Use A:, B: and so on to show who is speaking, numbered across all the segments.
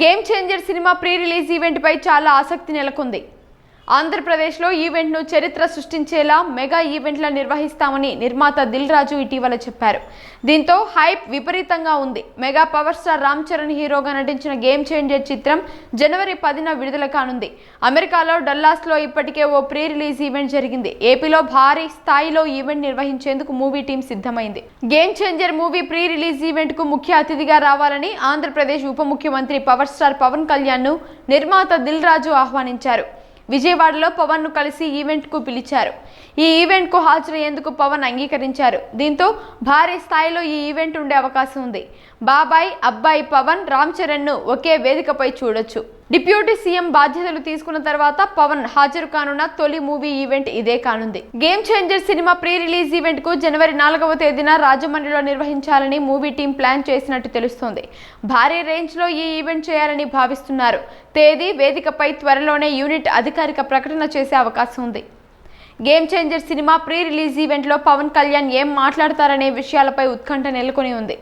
A: Game changer cinema pre release event పై చాలా ఆసక్తి నెలకొంది. ఆంధ్రప్రదేశ్లో ఈవెంట్ను చరిత్ర సృష్టించేలా మెగా ఈవెంట్ల నిర్వహిస్తామని నిర్మాత దిల్ రాజు ఇటీవల చెప్పారు. దీంతో హైప్ విపరీతంగా ఉంది. Mega power star Ram Charan హీరోగా నటించిన గేమ్ చేంజర్ చిత్రం జనవరి పదిన విడుదల కానుంది. అమెరికాలో డల్లాస్లో ఇప్పటికే ఓ ప్రీ రిలీజ్ ఈవెంట్ జరిగింది. ఏపీలో భారీ స్థాయిలో ఈవెంట్ నిర్వహించేందుకు మూవీ టీం సిద్ధమైంది. Game changer movie pre release ఈవెంట్కు ముఖ్య అతిథిగా రావాలని ఆంధ్రప్రదేశ్ ఉప ముఖ్యమంత్రి పవర్ స్టార్ పవన్ కళ్యాణ్ను నిర్మాత దిల్ రాజు ఆహ్వానించారు. విజయవాడలో పవన్ను కలిసి ఈవెంట్కు పిలిచారు. ఈ ఈవెంట్కు హాజరయ్యేందుకు పవన్ అంగీకరించారు. దీంతో భారీ స్థాయిలో ఈ ఈవెంట్ ఉండే అవకాశం ఉంది. బాబాయ్ అబ్బాయి పవన్ రామ్ చరణ్ను ఒకే వేదికపై చూడొచ్చు. డిప్యూటీ సీఎం బాధ్యతలు తీసుకున్న తర్వాత పవన్ హాజరు కానున్న తొలి మూవీ ఈవెంట్ ఇదే కానుంది. Game changer cinema pre release ఈవెంట్కు జనవరి నాలుగవ తేదీన రాజమండ్రిలో నిర్వహించాలని మూవీ టీం ప్లాన్ చేసినట్టు తెలుస్తోంది. భారీ రేంజ్లో ఈ ఈవెంట్ చేయాలని భావిస్తున్నారు. తేదీ వేదికపై త్వరలోనే యూనిట్ అధికారిక ప్రకటన చేసే అవకాశం ఉంది. Game changer cinema pre release ఈవెంట్లో పవన్ కళ్యాణ్ ఏం మాట్లాడతారనే విషయాలపై ఉత్కంఠ నెలకొని ఉంది.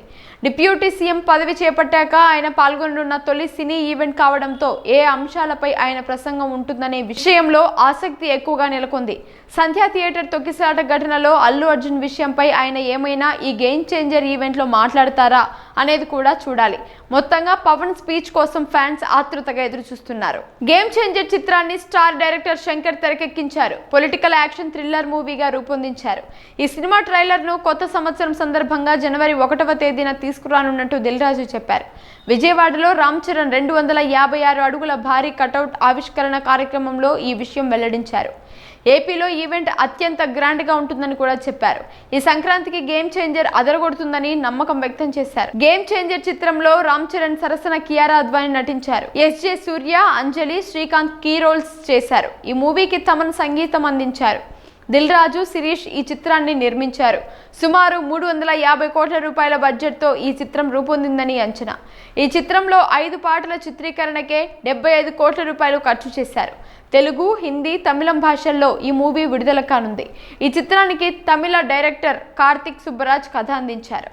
A: డిప్యూటీ సీఎం పదవి చేపట్టాక ఆయన పాల్గొననున్న తొలి సినీ ఈవెంట్ కావడంతో ఏ అంశాలపై ఆయన ప్రసంగం ఉంటుందనే విషయంలో ఆసక్తి ఎక్కువగా నెలకొంది. సంధ్యా థియేటర్ తొక్కిసాట ఘటనలో అల్లు అర్జున్ విషయంపై ఆయన ఏమైనా ఈ గేమ్ చేంజర్ ఈవెంట్లో మాట్లాడతారా అనేది కూడా చూడాలి. మొత్తంగా పవన్ స్పీచ్ కోసం ఫ్యాన్స్ ఆతృతగా ఎదురు చూస్తున్నారు గేమ్ చేంజర్ చిత్రాన్ని స్టార్ డైరెక్టర్ శంకర్ తెరకెక్కించారు. పొలిటికల్ యాక్షన్ థ్రిల్లర్ మూవీగా రూపొందించారు. ఈ సినిమా ట్రైలర్ను కొత్త సంవత్సరం సందర్భంగా జనవరి ఒకటవ తేదీన తీసుకురానున్నట్టు దిల్ రాజు చెప్పారు. విజయవాడలో రామ్ చరణ్ రెండు వందల యాభై ఆరు అడుగుల భారీ కటౌట్ ఆవిష్కరణ కార్యక్రమంలో ఈ విషయం వెల్లడించారు. ఏపీలో ఈవెంట్ అత్యంత గ్రాండ్గా ఉంటుందని కూడా చెప్పారు. ఈ సంక్రాంతికి గేమ్ చేంజర్ అదరగొడుతుందని నమ్మకం వ్యక్తం చేశారు. గేమ్ చేంజర్ చిత్రంలో రామ్ చరణ్ సరసన కియారా అద్వాని నటించారు. SJ Surya Anjali Srikanth key roles చేశారు. ఈ మూవీకి తమన్ సంగీతం అందించారు. దిల్ రాజు శిరీష్ ఈ చిత్రాన్ని నిర్మించారు. సుమారు మూడు వందల యాభై కోట్ల రూపాయల బడ్జెట్తో ఈ చిత్రం రూపొందిందని అంచనా. ఈ చిత్రంలో ఐదు పాటల చిత్రీకరణకే డెబ్బై ఐదు కోట్ల రూపాయలు ఖర్చు చేశారు. తెలుగు హిందీ తమిళం భాషల్లో ఈ మూవీ విడుదల కానుంది. ఈ చిత్రానికి తమిళ డైరెక్టర్ కార్తిక్ సుబ్బరాజ్ కథ అందించారు.